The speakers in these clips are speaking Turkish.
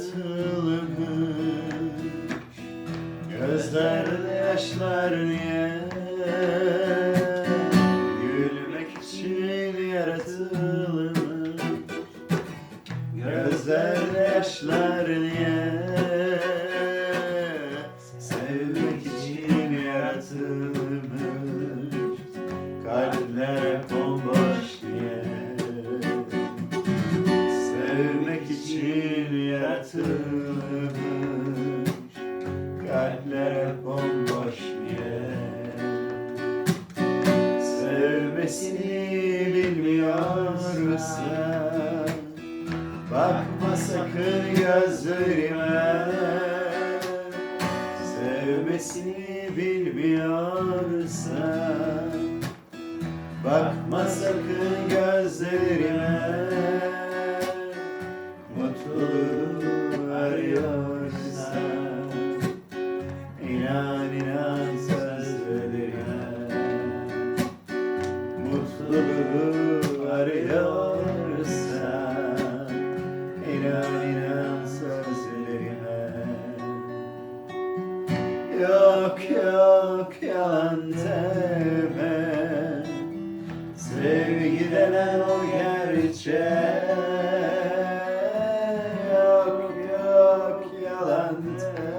yaratılmış Gözlerde yaşlar niye? Gülmek için yaratılmış Gözlerde yaşlar niye? Sevmek için yaratılmış yaratılmış Kalpler hep bomboş niye Sevmesini bilmiyorsa Bakma sakın gözlerime. Sevmesini bilmiyorsa Bakma sakın gözlerime İnan inan sözlerime Mutluluğu arıyorsan İnan inan sözlerime Yok yok yalan deme Sevgi denen o gerçek Yok yok yalan deme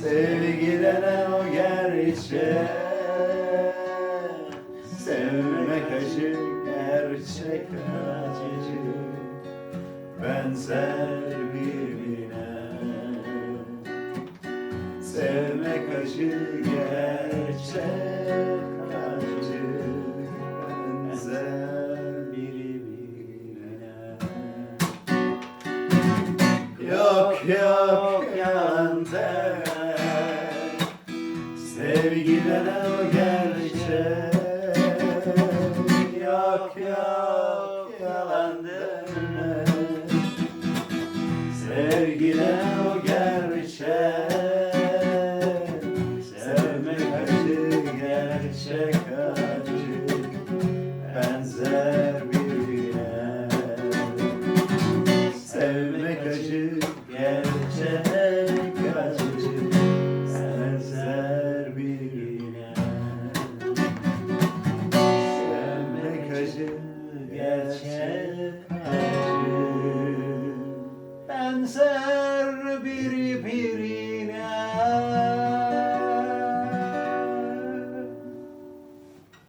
Sevgi denen o gerçek Sevmek acı, gerçek acı. Benzer birbirine Sevmek acı, gerçek acı. Benzer birbirine Yok yok sevgilere gerçek. Yok yok yalan deme Sevgilere o gerçek. Sevmek acı gerçek. acı